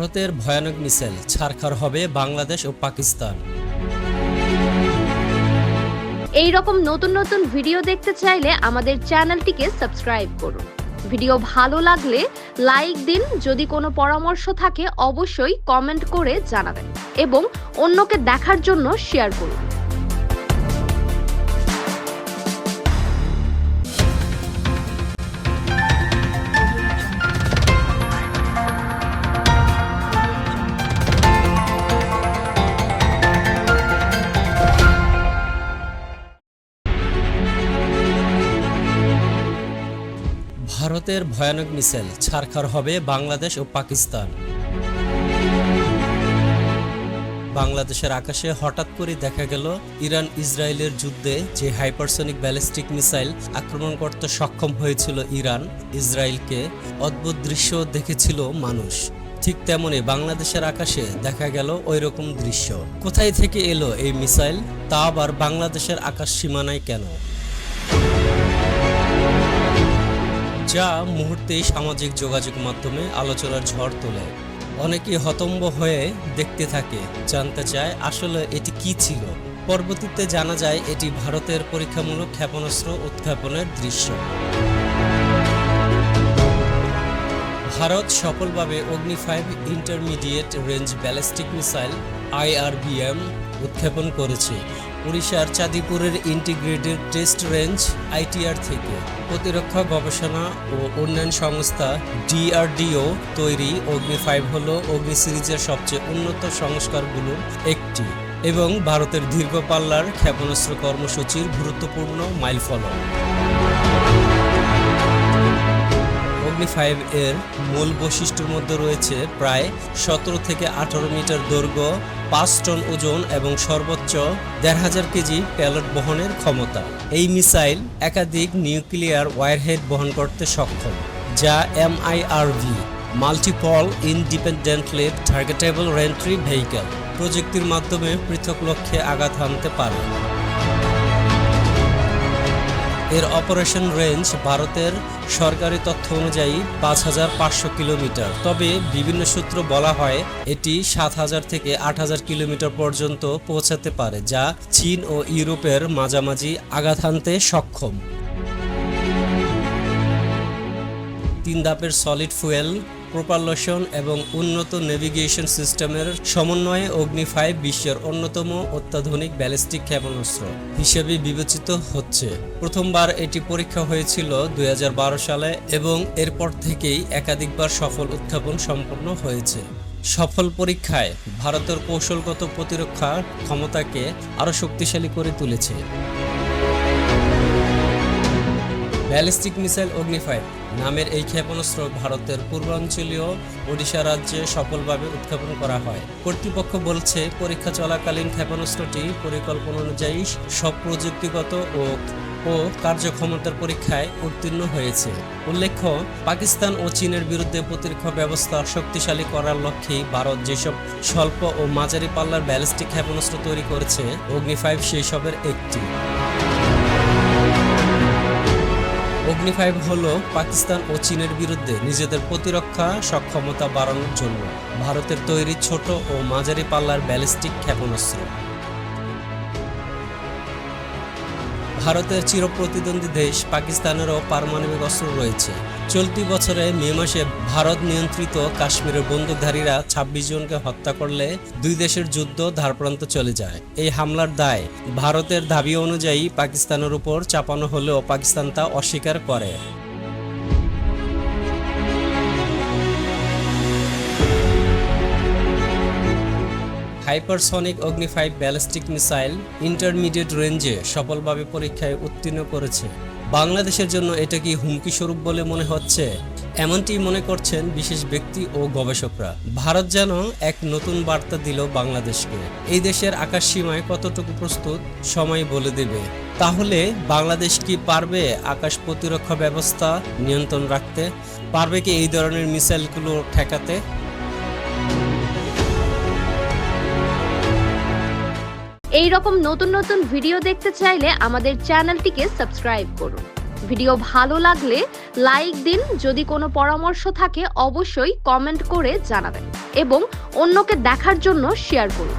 ভারতের ভয়ানক মিসাইল ছারখার হবে বাংলাদেশ ও পাকিস্তান। এই রকম নতুন নতুন ভিডিও দেখতে চাইলে আমাদের চ্যানেলটিকে সাবস্ক্রাইব করুন। ভিডিও ভালো লাগলে লাইক দিন, যদি কোনো পরামর্শ থাকে অবশ্যই কমেন্ট করে জানাবেন এবং অন্যকে দেখার জন্য শেয়ার করুন। ভারতের ভয়ানক মিসাইল ছারখার হবে বাংলাদেশ ও পাকিস্তান। বাংলাদেশের আকাশে হঠাৎ করে দেখা গেল ইরান ইসরায়েলের যুদ্ধে যে হাইপারসনিক ব্যালিস্টিক মিসাইল আক্রমণ করতে সক্ষম হয়েছিল ইরান, ইসরায়েলকে অদ্ভুত দৃশ্য দেখেছিল মানুষ। ঠিক তেমনি বাংলাদেশের আকাশে দেখা গেল ওই রকম দৃশ্য। কোথায় থেকে এলো এই মিসাইল? তা আবার বাংলাদেশের আকাশ সীমানায় কেন? যা মুহূর্তেই সামাজিক যোগাযোগ মাধ্যমে আলোচনার ঝড় তোলে। অনেকে হতম্ব হয়ে দেখতে থাকে, জানতে চায় আসলে এটি কি ছিল। পরবর্তীতে জানা যায় এটি ভারতের পরীক্ষামূলক ক্ষেপণাস্ত্র উৎক্ষেপণের দৃশ্য। ভারত সফলভাবে Agni five intermediate range ballistic missile IRBM উৎক্ষেপণ করেছে। উড়িষ্যার চাঁদিপুরের ইন্টিগ্রেটেড টেস্ট রেঞ্জ আইটিআর থেকে প্রতিরক্ষা গবেষণা ও উন্নয়ন সংস্থা ডিআরডিও তৈরি অগ্নি ফাইভ হল অগ্নি সিরিজের সবচেয়ে উন্নত সংস্কারগুলোর একটি এবং ভারতের দীর্ঘ পাল্লার ক্ষেপণাস্ত্র কর্মসূচির গুরুত্বপূর্ণ মাইলফলক। অগ্নি ফাইভ এর মূল বৈশিষ্ট্যের মধ্যে রয়েছে প্রায় সতেরো থেকে আঠারো মিটার দৈর্ঘ্য, পাঁচ টন ওজন এবং সর্বোচ্চ দেড় হাজার কেজি প্যালট বহনের ক্ষমতা। এই মিসাইল একাধিক নিউক্লিয়ার ওয়ারহেড বহন করতে সক্ষম, যা M MIRV, multiple independently targetable reentry vehicle প্রযুক্তির মাধ্যমে পৃথক লক্ষ্যে আঘাত হানতে পারে। এর অপারেশন রেঞ্জ ভারতের সরকারি তথ্য অনুযায়ী পাঁচ হাজার পাঁচশো কিলোমিটার। তবে বিভিন্ন সূত্র বলা হয় এটি সাত হাজার থেকে আট হাজার কিলোমিটার পর্যন্ত পৌঁছাতে পারে, যা চীন ও ইউরোপের মাঝামাঝি আঘাত আনতে সক্ষম। তিন ধাপের সলিড ফুয়েল প্রোপালশন এবং উন্নত নেভিগেশন সিস্টেমের সমন্বয়ে অগ্নি ফাইভ বিশ্বের অন্যতম অত্যাধুনিক ব্যালিস্টিক ক্ষেপণাস্ত্র হিসেবে বিবেচিত হচ্ছে। প্রথমবার এটি পরীক্ষা হয়েছিল দু হাজার বারো সালে এবং এরপর থেকেই একাধিকবার সফল উত্থাপন সম্পন্ন হয়েছে। সফল পরীক্ষায় ভারতের কৌশলগত প্রতিরক্ষা ক্ষমতাকে আরও শক্তিশালী করে তুলেছে। ব্যালিস্টিক মিসাইল অগ্নি ফাইভ নামের এই ক্ষেপণাস্ত্র ভারতের পূর্বাঞ্চলীয় ওড়িশা রাজ্যে সফলভাবে উৎক্ষেপণ করা হয়। কর্তৃপক্ষ বলছে, পরীক্ষা চলাকালীন ক্ষেপণাস্ত্রটি পরিকল্পনা অনুযায়ী সব প্রযুক্তিগত ও ও কার্যক্ষমতার পরীক্ষায় উত্তীর্ণ হয়েছে। উল্লেখ্য, পাকিস্তান ও চীনের বিরুদ্ধে প্রতিরক্ষা ব্যবস্থা শক্তিশালী করার লক্ষ্যেই ভারত যেসব স্বল্প ও মাঝারি পাল্লার ব্যালিস্টিক ক্ষেপণাস্ত্র তৈরি করেছে অগ্নি ফাইভ সেই সবের একটি। ফাইভ হল পাকিস্তান ও চীনের বিরুদ্ধে নিজেদের প্রতিরক্ষা সক্ষমতা বাড়ানোর জন্য ভারতের তৈরি ছোট ও মাঝারি পাল্লার ব্যালিস্টিক ক্ষেপণাস্ত্র। ভারতের চিরপ্রতিদ্বন্দ্বী দেশ পাকিস্তানেরও পারমাণবিক অস্ত্র রয়েছে। চলতি বছরে মে মাসে ভারত নিয়ন্ত্রিত কাশ্মীরের বন্দুকধারীরা ছাব্বিশ জনকে হত্যা করলে দুই দেশের যুদ্ধ ধারপ্রান্ত চলে যায়। এই হামলার দায় ভারতের দাবি অনুযায়ী পাকিস্তানের উপর চাপানো হলেও পাকিস্তান তা অস্বীকার করে। হাইপারসনিক অগ্নি ফাইভ ব্যালিস্টিক মিসাইল ইন্টারমিডিয়েট রেঞ্জে সফলভাবে পরীক্ষায় উত্তীর্ণ করেছে। বাংলাদেশের জন্য এটা কি হুমকি স্বরূপ বলে মনে হচ্ছে? এমনটি মনে করছেন বিশেষ ব্যক্তি ও গবেষকরা। ভারত যেন এক নতুন বার্তা দিল বাংলাদেশকে। এই দেশের আকাশ সীমায় কতটুকু প্রস্তুত, সময় বলে দেবে। তাহলে বাংলাদেশ কি পারবে আকাশ প্রতিরক্ষা ব্যবস্থা নিয়ন্ত্রণ রাখতে? পারবে কি এই ধরনের মিসাইলগুলো ঠেকাতে? এই রকম নতুন নতুন ভিডিও দেখতে চাইলে আমাদের চ্যানেলটিকে সাবস্ক্রাইব করুন। ভিডিও ভালো লাগলে লাইক দিন, যদি কোনো পরামর্শ থাকে অবশ্যই কমেন্ট করে জানাবেন এবং অন্যকে দেখার জন্য শেয়ার করুন।